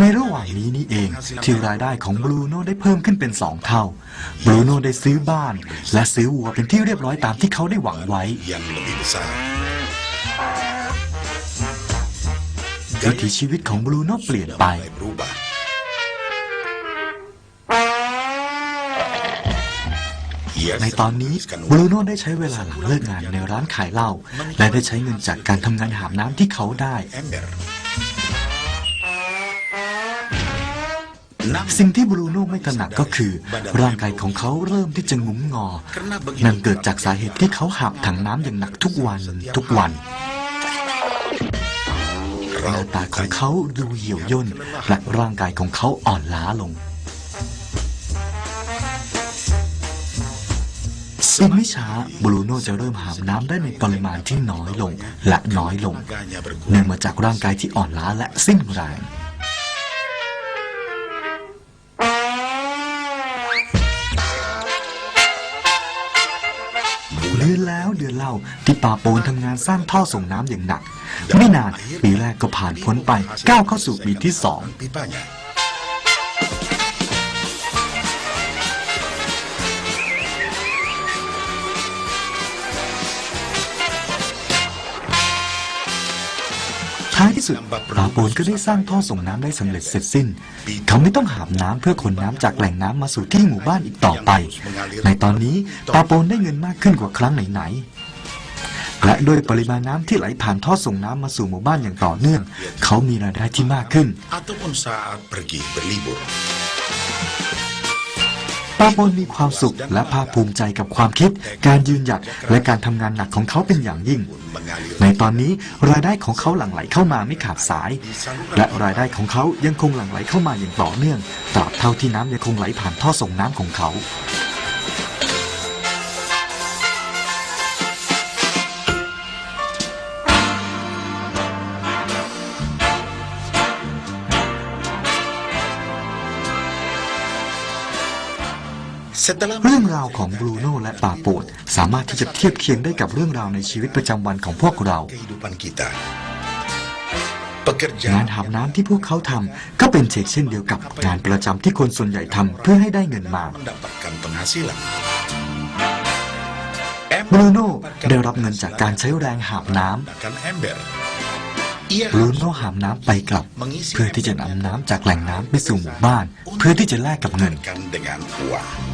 ในระหว่างนี้นี่เอง ที่รายได้ของบรูโน่ได้เพิ่มขึ้นเป็นสองเท่าบรูโน่ได้ซื้อบ้าน และซื้อวัวเป็นที่เรียบร้อยตามที่เขาได้หวังไว้ yang lebih besar. วิถีชีวิตของบรูโน่เปลี่ยนไป mulai berubah. ในตอนนี้บรูโน่ได้ใช้เวลาหลังเลิกงานในร้านขายเหล้าและได้ใช้เงินจากการทำงานหาบน้ำที่เขาได้ ember. สิ่งที่บรูโน่ไม่ตระหนักก็คือ ร่างกายของเขาเริ่มที่จะงุ้มงอ นั่นเกิดจากสาเหตุที่เขาหาบถังน้ำอย่างหนักทุกวันทุกวันหน้าตาของเขาดูเหี่ยวย่นและร่างกายของเขาอ่อนล้าลงอีกไม่ช้าบรูโน่จะเริ่มหาบน้ำได้ในปริมาณที่น้อยลงและน้อยลงเนื่องมาจากร่างกายที่อ่อนล้าและสิ้นแรง ดือนแล้วเดือนเล่าที่ป่าโปนทำงานสร้างท่อส่งน้ำอย่างหนัก ไม่นานปีแรกก็ผ่านพ้นไปก้าวเข้าสู่ปีที่สอง ท้ายที่สุดป่าโปนก็ได้สร้างท่อส่งน้ำได้สำเร็จเสร็จสิ้น เขาไม่ต้องหาบน้ำเพื่อขนน้ำจากแหล่งน้ำมาสู่ที่หมู่บ้านอีกต่อไป ในตอนนี้ป่าโปนได้เงินมากขึ้นกว่าครั้งไหนๆและด้วยปริมาณน้ำที่ไหลผ่านท่อส่งน้ำมาสู่หมู่บ้านอย่างต่อเนื่อง เขามีรายได้ที่มากขึ้น ปาโปนมีความสุขและภาคภูมิใจกับความคิด การยืนหยัดและการทำงานหนักของเขาเป็นอย่างยิ่ง ในตอนนี้รายได้ของเขาหลั่งไหลเข้ามาไม่ขาดสาย และรายได้ของเขายังคงหลั่งไหลเข้ามาอย่างต่อเนื่องตราบเท่าที่น้ำยังคงไหลผ่านท่อส่งน้ำของเขา เรื่องราวของบรูโน่และปาโปดสามารถที่จะเทียบเคียงได้กับเรื่องราวในชีวิตประจำวันของพวกเรา kehidupan kita. งาน Pekerjaan หาบน้ำที่พวกเขาทำก็เป็นเชกเช่นเดียวกับงานประจำที่คนส่วนใหญ่ทำเพื่อให้ได้เงินมา mendapatkan penghasilan. บรูโน่ได้รับเงินจากการใช้แรงหาบน้ำ Menggunakan ember. Ia บรู harus โน่หามน้ำไปกลับ เพื่อที่จะนำน้ำจากแหล่งน้ำไปสู่หมู่บ้าน เพื่อที่จะแลกกับเงิน menukarkan dengan uang.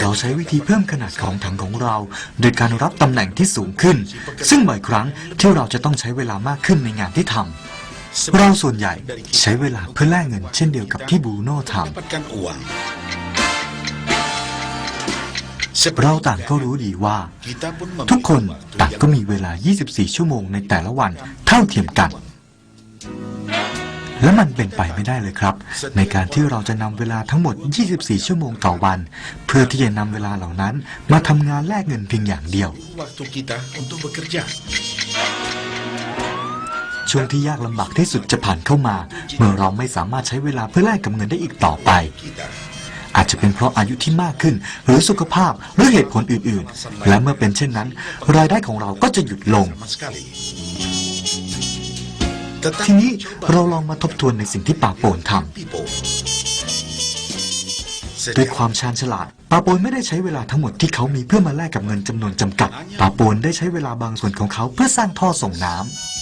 เราใช้วิธีเพิ่มขนาดของถังของเรา โดยการรับตำแหน่งที่สูงขึ้น ซึ่งบ่อยครั้งที่เราจะต้องใช้เวลามากขึ้นในงานที่ทำเราส่วนใหญ่ใช้เวลาเพื่อแลกเงินเช่นเดียวกับที่บูโน่ทำเราต่างก็รู้ดีว่า ทุกคนต่างก็มีเวลา 24 ชั่วโมงในแต่ละวันเท่าเทียมกัน และมันเป็นไปไม่ได้เลยครับ ในการที่เราจะนำเวลาทั้งหมด 24 ชั่วโมงต่อวัน เพื่อที่จะนำเวลาเหล่านั้น มาทำงานแลกเงินเพียงอย่างเดียว ช่วงที่ยากลำบากที่สุดจะผ่านเข้ามา เมื่อเราไม่สามารถใช้เวลาเพื่อแลกกับเงินได้อีกต่อไป อาจจะเป็นเพราะอายุที่มากขึ้น หรือสุขภาพหรือเหตุผลอื่น ๆ และเมื่อเป็นเช่นนั้น รายได้ของเราก็จะหยุดลง ทีนี้เราลองมาทบทวนในสิ่งที่ป่าโปนทำด้วยความชาญฉลาดป่าโปนไม่ได้ใช้เวลาทั้งหมดที่เขามีเพื่อมาแลกกับเงินจำนวนจำกัดป่าโปนได้ใช้เวลาบางส่วนของเขาเพื่อสร้างท่อส่งน้ำ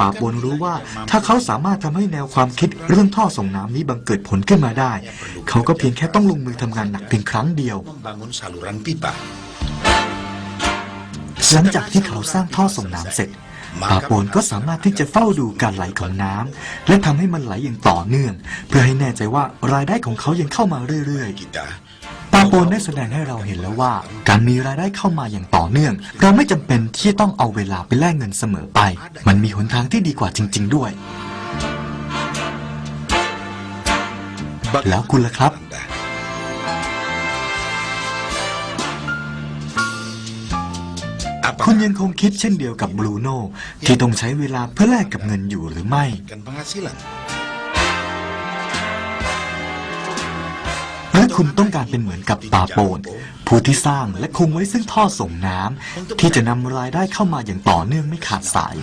ปาโปนรู้ว่าถ้าเขาสามารถทำให้แนวความคิดเรื่องท่อส่งน้ำนี้บังเกิดผลขึ้นมาได้ เขาก็เพียงแค่ต้องลงมือทำงานหนักเพียงครั้งเดียวหลังจากที่เขาสร้างท่อส่งน้ำเสร็จปาโปนก็สามารถที่จะเฝ้าดูการไหลของน้ำและทำให้มันไหลอย่างต่อเนื่อง เพื่อให้แน่ใจว่ารายได้ของเขายังเข้ามาเรื่อยๆาโปนได้แสดงให้เราเห็นแล้วว่า การมีรายได้เข้ามาอย่างต่อเนื่อง เราไม่จำเป็นที่ต้องเอาเวลาไปแลกเงินเสมอไป มันมีหนทางที่ดีกว่าจริง ๆ ด้วย แล้วคุณล่ะครับ คุณยังคงคิดเช่นเดียวกับบรูโน่ที่ต้องใช้เวลาเพื่อแลกกับเงินอยู่หรือไม่ คุณต้องการเป็นเหมือนกับปาโปนผู้ที่สร้างและคงไว้ซึ่งท่อส่งน้ำที่จะนำรายได้เข้ามาอย่างต่อเนื่องไม่ขาดสาย